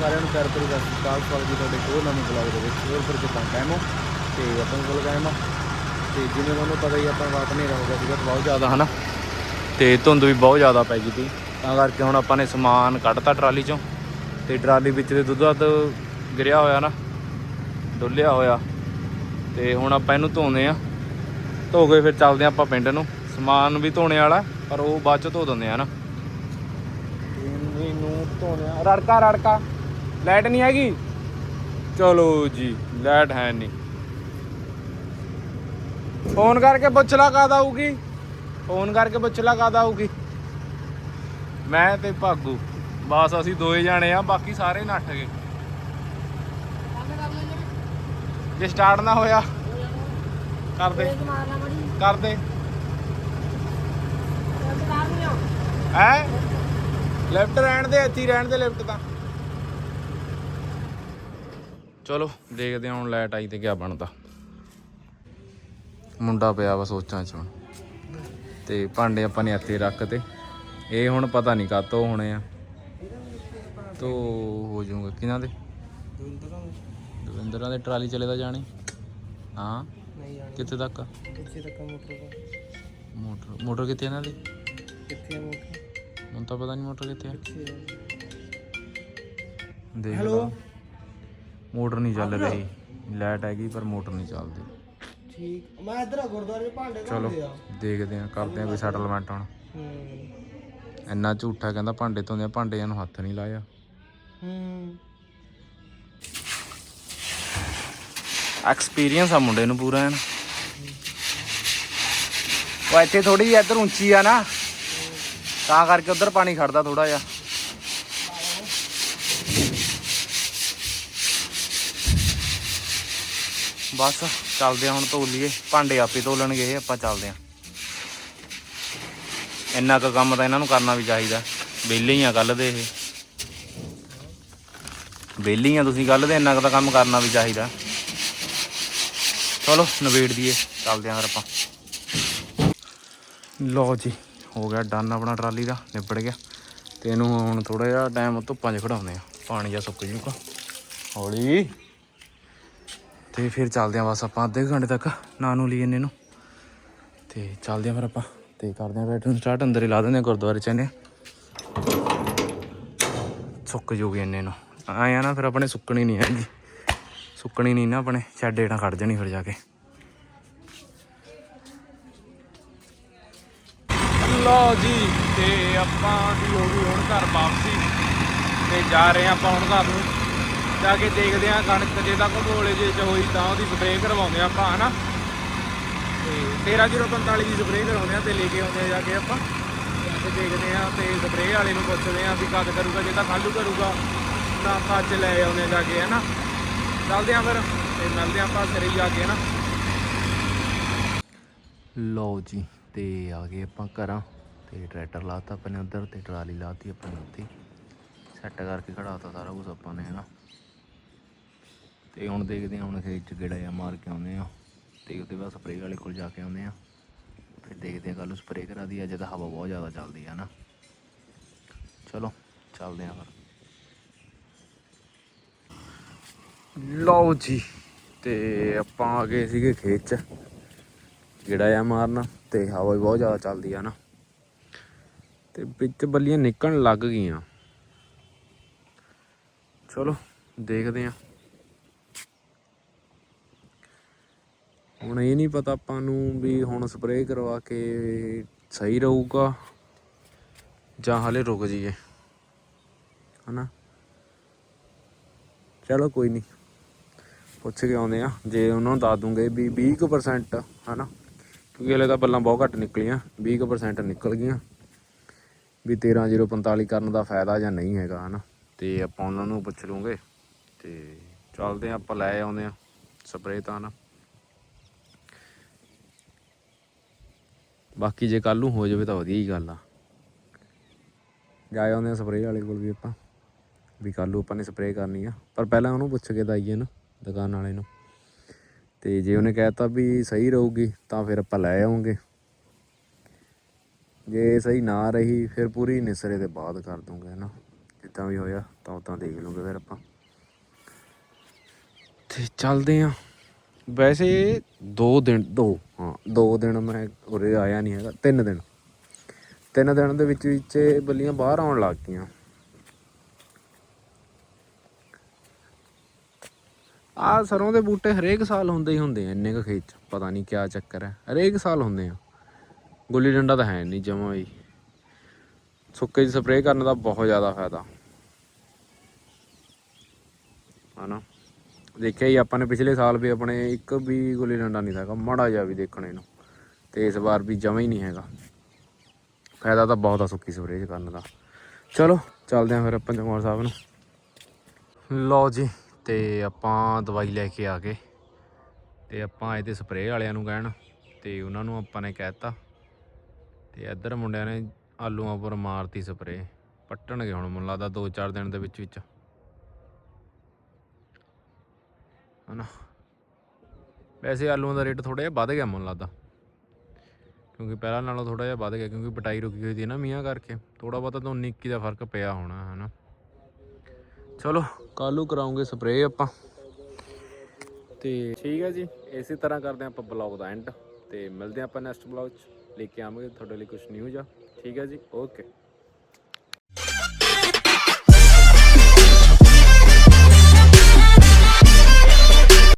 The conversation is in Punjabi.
ਸਾਰਿਆਂ ਨੂੰ ਪਿਆਰ ਭਰੀ ਸਤਿ ਸ਼੍ਰੀ ਅਕਾਲ। ਸਵਾਗਤ ਜੀ ਤੁਹਾਡੇ ਹੋਰ ਨਵੇਂ ਬਲੌਗ ਦੇ ਵਿੱਚ। ਹੋਰ ਫਿਰ ਕਿਦਾਂ? ਕਾਇਮ ਹੋ? ਤੇ ਆਪਾਂ ਕੋਲ ਕਾਇਮ ਆ। ਤੇ ਜਿਵੇਂ ਤੁਹਾਨੂੰ ਪਤਾ ਹੀ ਆਪਾਂ ਰਾਤ ਹਨੇਰਾ ਹੋ ਸੀਗਾ ਬਹੁਤ ਜ਼ਿਆਦਾ, ਹਨਾ? ਤੇ ਧੁੰਦ ਵੀ ਬਹੁਤ ਜ਼ਿਆਦਾ ਪੈ ਗਈ ਸੀ। ਤਾਂ ਕਰਕੇ ਹੁਣ ਆਪਾਂ ਨੇ ਸਮਾਨ ਕੱਢਤਾ ਟਰਾਲੀ ਚੋਂ। ਤੇ ਟਰਾਲੀ ਵਿੱਚ ਦੇ ਦੁੱਧ ਦੱਧ ਗਿਰਿਆ ਹੋਇਆ ਨਾ ਡੁੱਲਿਆ ਹੋਇਆ। ਤੇ ਹੁਣ ਆਪਾਂ ਇਹਨੂੰ ਧੋਨੇ ਆ ਧੋ ਕੇ ਫਿਰ ਚੱਲਦੇ ਆ ਆਪਾਂ ਪਿੰਡ ਨੂੰ। ਸਮਾਨ ਵੀ ਧੋਣੇ ਵਾਲਾ, ਪਰ ਉਹ ਬਾਅਦ ਚ ਧੋ ਦਿੰਦੇ ਆ ਨਾ ਇਹਨੂੰ ਧੋਣੇ ਆ ਰੜਕਾ ਰੜਕਾ। ਲਾਈਟ ਨਹੀਂ ਹੈਗੀ? ਚਲੋ ਜੀ, ਲਾਈਟ ਹੈ ਨਹੀਂ। ਫੋਨ ਕਰਕੇ ਪੁੱਛ ਲਾ ਕਦ ਆਊਗੀ? ਫੋਨ ਕਰਕੇ ਪੁੱਛ ਲਾ ਕਦ ਆਊਗੀ? ਮੈਂ ਤੇ ਭਾਗੂ। ਬਸ ਅਸੀਂ ਦੋਏ ਜਾਣੇ ਆ, ਬਾਕੀ ਸਾਰੇ ਨੱਠ ਗਏ। ਜੇ ਸਟਾਰਟ ਨਾ ਹੋਇਆ, ਕਰ ਦੇ। ਕਰ ਦੇ। ਹੈ? ਲੈਫਟ ਰਹਿਣ ਦੇ, ਇੱਥੇ ਰਹਿਣ ਦੇ ਲੈਫਟ ਤਾਂ। ਚਲੋ ਦੇਖਦੇ ਹਾਂ ਹੁਣ ਲਾਈਟ ਆਈ ਤੇ ਕੀ ਬਣਦਾ। ਮੁੰਡਾ ਪਿਆ ਵਾ ਸੋਚਾਂ ਚ ਹੁਣ। ਤੇ ਭਾਂਡੇ ਆਪਾਂ ਨੇ ਇੱਥੇ ਰੱਖ ਤੇ। ਇਹ ਹੁਣ ਪਤਾ ਨਹੀਂ ਕਾਤੋਂ ਹੋਣੇ ਆ। ਤੋ ਹੋ ਜਾਊਗਾ ਕਿਹਨਾਂ ਦੇ? ਦਵਿੰਦਰਾਂ ਦੇ ਟਰਾਲੀ ਚਲੇ ਤਾਂ ਜਾਣੀ। ਹਾਂ? ਕਿੱਥੇ ਤੱਕ ਕਿੱਥੇ ਤੱਕ ਮੋਟਰ ਦਾ? ਮੋਟਰ। ਮੋਟਰ ਕਿੱਥੇ ਇਹਨਾਂ ਦੀ? ਕਿੱਥੇ ਮੋਟਰ? ਮੈਨੂੰ ਤਾਂ ਪਤਾ ਨਹੀਂ ਮੋਟਰ ਕਿੱਥੇ ਆ। ਕਿੱਥੇ ਦੇਖ Hello? ਲਾ। ਮੋਟਰ ਨਹੀਂ ਚੱਲ ਰਹੀ। ਲਾਈਟ ਹੈਗੀ ਪਰ ਮੋਟਰ ਨਹੀਂ ਚੱਲਦੀ। ਠੀਕ ਮੈਂ ਇੱਧਰ ਆ ਗੁਰਦੁਆਰੇ ਭਾਂਡੇ ਚਲੋ ਧੋਂਦੇ ਆ ਦੇਖਦੇ ਆ ਕਰਦੇ ਆ ਕੋਈ ਸੈਟਲਮੈਂਟ ਹੁਣ। ਹੂੰ। ਇੰਨਾ ਝੂਠਾ ਕਹਿੰਦਾ ਭਾਂਡੇ ਧੋਂਦੇ ਆ ਭਾਂਡਿਆਂ ਨੂੰ ਹੱਥ ਨਹੀਂ ਲਾਇਆ। ਹੂੰ। ਐਕਸਪੀਰੀਅੰਸ ਆ ਮੁੰਡੇ ਨੂੰ ਪੂਰਾ ਐਨ ਉਹ ਇੱਥੇ ਥੋੜੀ ਜਿਹੀ ਇੱਧਰ ਉੱਚੀ ਆ ਨਾ ਤਾਂ ਕਰਕੇ ਉਧਰ ਪਾਣੀ ਖੜਦਾ ਥੋੜਾ ਜਿਹਾ। ਬਸ, ਚੱਲਦੇ ਆ ਹੁਣ ਧੋ ਲਈਏ ਭਾਂਡੇ ਆਪੇ ਧੋ ਲੈਣਗੇ ਆਪਾਂ ਚੱਲਦੇ ਆ ਇੰਨਾ ਕੁ ਕੰਮ ਤਾਂ ਇਹਨਾਂ ਨੂੰ ਕਰਨਾ ਵੀ ਚਾਹੀਦਾ। ਵਿਹਲੇ ਹੀ ਆ ਕੱਲ ਦੇ ਇਹ। ਵਿਹਲੇ ਹੀ ਆ ਤੁਸੀਂ ਕੱਲ ਦੇ, ਇੰਨਾ ਕੁ ਤਾਂ ਕੰਮ ਕਰਨਾ ਵੀ ਚਾਹੀਦਾ। ਚਲੋ ਨਵੇੜ ਦਈਏ, ਚੱਲਦੇ ਆਂ ਫਿਰ ਆਪਾਂ। ਲਓ ਜੀ, ਹੋ ਗਿਆ ਡਨ ਆਪਣਾ ਟਰਾਲੀ ਦਾ, ਨਿਬੜ ਗਿਆ। ਤੇ ਇਹਨੂੰ ਹੁਣ ਥੋੜਾ ਜਿਹਾ ਟਾਈਮ ਧੁੱਪਾਂ 'ਚ ਖੜਾਉਂਦੇ ਆ ਪਾਣੀ ਜਾਂ ਸੁੱਕ ਜੂਗਾ। ਹੌਲੀ। ਤੇ ਫਿਰ ਚੱਲਦੇ ਆਂ ਬਸ ਆਪਾਂ ਅੱਧੇ ਕੁ ਘੰਟੇ ਤੱਕ ਨਾ ਨੂੰ ਲਈ ਇਹਨੇ ਨੂੰ। ਤੇ ਚੱਲਦੇ ਆਂ ਫਿਰ ਆਪਾਂ ਤੇ ਕਰਦੇ ਆਂ ਬੈਟਰੀ ਸਟਾਰਟ ਅੰਦਰ ਹੀ ਲਾ ਦਿੰਦੇ ਆਂ ਗੁਰਦੁਆਰੇ 'ਚ ਇਹਨੇ ਸੁੱਕ ਜੂਗੀ ਇਹਨੇ ਨੂੰ। ਆਇਆ ਨਾ ਫਿਰ ਆਪਣੇ ਸੁੱਕਣੀ ਨਹੀਂ ਹੈਗੀ। ਸੁੱਕਣੀ ਨਹੀਂ ਨਾ ਆਪਣੇ ਛੱਡ ਏਟਾਂ ਖੜ ਜਾਣੀ ਫਿਰ ਜਾ ਕੇ। ਲਓ ਜੀ, ਤੇ ਆਪਾਂ ਦੀ ਹੋ ਗਈ ਹੁਣ ਘਰ ਵਾਪਸੀ। ਤੇ ਜਾ ਰਹੇ ਹਾਂ ਆਪਾਂ ਹੁਣ ਘਰ ਨੂੰ। ਜਾ ਕੇ ਦੇਖਦੇ ਹਾਂ ਕਣਕ ਜੇ ਤਾਂ ਭੋਲੇ ਜੇ ਚ ਹੋਈ ਤਾਂ ਉਹਦੀ ਸਪਰੇਅ ਕਰਵਾਉਂਦੇ ਹਾਂ ਆਪਾਂ, ਹਨਾ? ਤੇ 13045 ਦੀ ਸਪਰੇਅ ਕਰਾਉਂਦੇ ਆ ਤੇ ਲੈ ਕੇ ਆਉਂਦੇ ਆ ਜਾ ਕੇ ਆਪਾਂ। ਤੇ ਦੇਖਦੇ ਆ ਤੇ ਸਪਰੇਅ ਵਾਲੇ ਨੂੰ ਪੁੱਛਦੇ ਆ ਵੀ ਕਦ ਕਰੂਗਾ, ਜੇ ਤਾਂ ਖਾਲੂ ਕਰੂਗਾ, ਤਾਂ ਆਪਾਂ ਅੱਜ ਲੈ ਆਉਂਦੇ ਆ ਜਾ ਕੇ, ਹਨਾ? ਚੱਲਦੇ ਆ ਫਿਰ, ਤੇ ਮਿਲਦੇ ਆ ਆਪਾਂ ਸਰੀ ਜਾ ਕੇ, ਹਨਾ? ਲਓ ਜੀ, ਤੇ ਆ ਗਏ ਆਪਾਂ ਘਰਾਂ। ਤੇ ਟਰੈਕਟਰ ਲਾਤਾ ਆਪਾਂ ਨੇ ਉਧਰ ਤੇ ਟਰਾਲੀ ਲਾਤੀ ਆਪਾਂ ਨੇ ਉੱਤੇ ਸੈੱਟ ਕਰਕੇ ਖੜਾਤਾ ਸਾਰਾ ਕੁਝ ਆਪਾਂ ਨੇ, ਹਨਾ? ਤੇ ਹੁਣ ਦੇਖਦੇ ਹਾਂ, ਹੁਣ ਖੇਤ ਚ ਗੇੜਾ ਜਾਂ ਮਾਰ ਕੇ ਆਉਂਦੇ ਆ ਤੇ ਉਹਦੇ ਬਾਅਦ ਸਪਰੇਅ ਵਾਲੇ ਕੋਲ ਜਾ ਕੇ ਆਉਂਦੇ ਆ ਫਿਰ ਦੇਖਦੇ ਹਾਂ ਕੱਲ ਨੂੰ ਸਪਰੇਅ ਕਰਾ ਦੀ ਅੱਜ ਤਾਂ ਹਵਾ ਬਹੁਤ ਜ਼ਿਆਦਾ ਚੱਲਦੀ ਆ ਨਾ। ਚਲੋ, ਚੱਲਦੇ ਆ ਫਿਰ। ਲਓ ਜੀ, ਤੇ ਆਪਾਂ ਆ ਗਏ ਸੀਗੇ ਖੇਤ ਚ ਗੇੜਾ ਆ ਮਾਰਨਾ ਤੇ ਹਵਾ ਵੀ ਬਹੁਤ ਜ਼ਿਆਦਾ ਚੱਲਦੀ ਆ ਨਾ। ਤੇ ਵਿੱਚ ਬੱਲੀਆਂ ਨਿਕਲਣ ਲੱਗ ਗਈਆਂ। ਚਲੋ, ਦੇਖਦੇ ਆ ਹੁਣ ਇਹ ਨਹੀਂ ਪਤਾ ਆਪਾਂ ਨੂੰ ਵੀ ਹੁਣ ਸਪਰੇਅ ਕਰਵਾ ਕੇ ਸਹੀ ਰਹੂਗਾ ਜਾਂ ਹਲੇ ਰੁਕ ਜਾਈਏ। ਹਨਾ? ਚਲੋ ਕੋਈ ਨਹੀਂ। ਪੁੱਛ ਕੇ ਆਉਂਦੇ ਆ ਜੇ ਉਹਨਾਂ ਨੂੰ ਦੱਸ ਦੂੰਗੇ ਵੀ 20% ਹਨਾ? ਕਿਉਂਕਿ ਹਲੇ ਤਾਂ ਬੱਲਾਂ ਬਹੁਤ ਘੱਟ ਨਿਕਲੀਆਂ। 20% ਨਿਕਲ ਗਈਆਂ। ਵੀ 13045 ਕਰਨ ਦਾ ਫਾਇਦਾ ਜਾਂ ਨਹੀਂ ਹੈਗਾ, ਹਨਾ? ਤੇ ਆਪਾਂ ਉਹਨਾਂ ਨੂੰ ਪੁੱਛ ਲੂੰਗੇ ਤੇ ਚੱਲਦੇ ਆ ਆਪਾਂ ਲੈ ਆਉਂਦੇ ਆ ਸਪਰੇਅ ਤਾਂ ਨਾ ਬਾਕੀ ਜੇ ਕੱਲ ਨੂੰ ਹੋ ਜਾਵੇ ਤਾਂ ਵਧੀਆ ਹੀ ਗੱਲ ਆ। ਜਾ ਆਉਂਦੇ ਆ ਸਪਰੇਅ ਵਾਲੇ ਕੋਲ ਵੀ ਆਪਾਂ, ਵੀ ਕੱਲ ਨੂੰ ਆਪਾਂ ਨੇ ਸਪਰੇਅ ਕਰਨੀ ਆ। ਪਰ ਪਹਿਲਾਂ ਉਹਨੂੰ ਪੁੱਛ ਕੇ ਦਈਏ ਨਾ ਦੁਕਾਨ ਵਾਲੇ ਨੂੰ। ਤੇ ਜੇ ਉਹਨੇ ਕਹਿਤਾ ਵੀ ਸਹੀ ਰਹੂਗੀ ਤਾਂ ਫਿਰ ਆਪਾਂ ਲੈ ਆਉਂਗੇ। ਜੇ ਸਹੀ ਨਾ ਰਹੀ ਫਿਰ ਪੂਰੀ ਨਿਸਰੇ ਦੇ ਬਾਅਦ ਕਰ ਦੂੰਗੇ ਨਾ ਜਿੱਦਾਂ ਵੀ ਹੋਇਆ ਤਾਂ ਉਦਾਂ ਦੇਖ ਲੂੰਗੇ ਫਿਰ ਆਪਾਂ। ਤੇ ਚੱਲਦੇ ਆ। ਵੈਸੇ 2 ਦਿਨ ਦੋ ਦਿਨ ਮੈਂ ਉਰੇ ਆਇਆ ਨਹੀਂ ਹੈਗਾ, ਤਿੰਨ ਦਿਨ। ਤਿੰਨ ਦਿਨ ਦੇ ਵਿੱਚ ਵਿੱਚ ਬੱਲੀਆਂ ਬਾਹਰ ਆਉਣ ਲੱਗ ਗਈਆਂ। ਆ ਸਰੋਂ ਦੇ ਬੂਟੇ ਹਰੇਕ ਸਾਲ ਹੁੰਦੇ ਹੀ ਹੁੰਦੇ ਆ, ਇੰਨੇ ਕੁ ਖੇਤ ਪਤਾ ਨਹੀਂ ਕਿਆ ਚੱਕਰ ਹੈ। ਹਰੇਕ ਸਾਲ ਹੁੰਦੇ ਆ। ਗੁੱਲੀ ਡੰਡਾ ਤਾਂ ਹੈ ਨਹੀਂ ਜਮਾ ਹੀ। ਸੁੱਕੇ 'ਚ ਸਪਰੇਅ ਕਰਨ ਦਾ ਬਹੁਤ ਜ਼ਿਆਦਾ ਫਾਇਦਾ। ਹਨਾ? ਦੇਖਿਆ ਹੀ ਆਪਾਂ ਨੇ ਪਿਛਲੇ ਸਾਲ ਵੀ ਆਪਣੇ ਇੱਕ ਵੀ ਗੁੱਲੀ ਡੰਡਾ ਨਹੀਂ ਸੀਗਾ, ਮਾੜਾ ਜਿਹਾ ਵੀ ਦੇਖਣੇ ਨੂੰ। ਤੇ ਇਸ ਵਾਰ ਵੀ ਜਮਾ ਹੀ ਨਹੀਂ ਹੈਗਾ। ਫਾਇਦਾ ਤਾਂ ਬਹੁਤ ਆ ਸੁੱਕੀ ਸਪਰੇਅ ਕਰਨ ਦਾ। ਚਲੋ, ਚੱਲਦੇ ਆਂ ਫਿਰ ਆਪਾਂ ਜਮਾਲ ਸਾਹਿਬ ਨੂੰ। ਲਓ ਜੀ, ਤੇ ਆਪਾਂ ਦਵਾਈ ਲੈ ਕੇ ਆ ਗਏ। ਤੇ ਆਪਾਂ ਇਹਦੇ ਸਪਰੇਅ ਵਾਲਿਆਂ ਨੂੰ ਕਹਿਣ, ਤੇ ਉਹਨਾਂ ਨੂੰ ਆਪਾਂ ਨੇ ਕਹਿਤਾ। ਤੇ ਇੱਧਰ ਮੁੰਡਿਆਂ ਨੇ ਆਲੂਆਂ ਪਰ ਮਾਰਤੀ ਸਪਰੇਅ ਪੱਟਣਗੇ ਹੁਣ, ਮੈਨੂੰ ਲੱਗਦਾ 2-4 ਦਿਨ ਦੇ ਵਿੱਚ ਵਿੱਚ। ਹਨਾ? ਵੈਸੇ ਆਲੂਆਂ ਦਾ ਰੇਟ ਥੋੜਾ ਜਿਹਾ ਵੱਧ ਗਿਆ ਮੈਨੂੰ ਲੱਗਦਾ। ਕਿਉਂਕਿ ਪਹਿਲਾਂ ਨਾਲੋਂ ਥੋੜਾ ਜਿਹਾ ਵੱਧ ਗਿਆ, ਕਿਉਂਕਿ ਪਟਾਈ ਰੁਕੀ ਹੋਈ ਸੀ ਨਾ ਮੀਂਹ ਕਰਕੇ। ਥੋੜਾ ਬਹੁਤਾ ਤਾਂ 19 ਦਾ ਫ਼ਰਕ ਪਿਆ ਹੋਣਾ, ਹਨਾ? ਚਲੋ ਕੱਲੂ ਕਰਾਉਂਗੇ ਸਪਰੇਅ ਆਪਾਂ। ਤੇ ਠੀਕ ਹੈ ਜੀ, ਇਸੇ ਤਰ੍ਹਾਂ ਕਰਦੇ ਹਾਂ ਆਪਾਂ ਬਲੌਗ ਦਾ ਐਂਡ। ਤੇ ਮਿਲਦੇ ਹਾਂ ਆਪਾਂ ਨੈਕਸਟ ਬਲੌਗ 'ਚ। ਲੈ ਕੇ ਆਵਾਂਗੇ ਤੁਹਾਡੇ ਲਈ ਕੁਝ ਨਿਊਜ਼ ਆ ਠੀਕ ਹੈ ਜੀ, ਓਕੇ।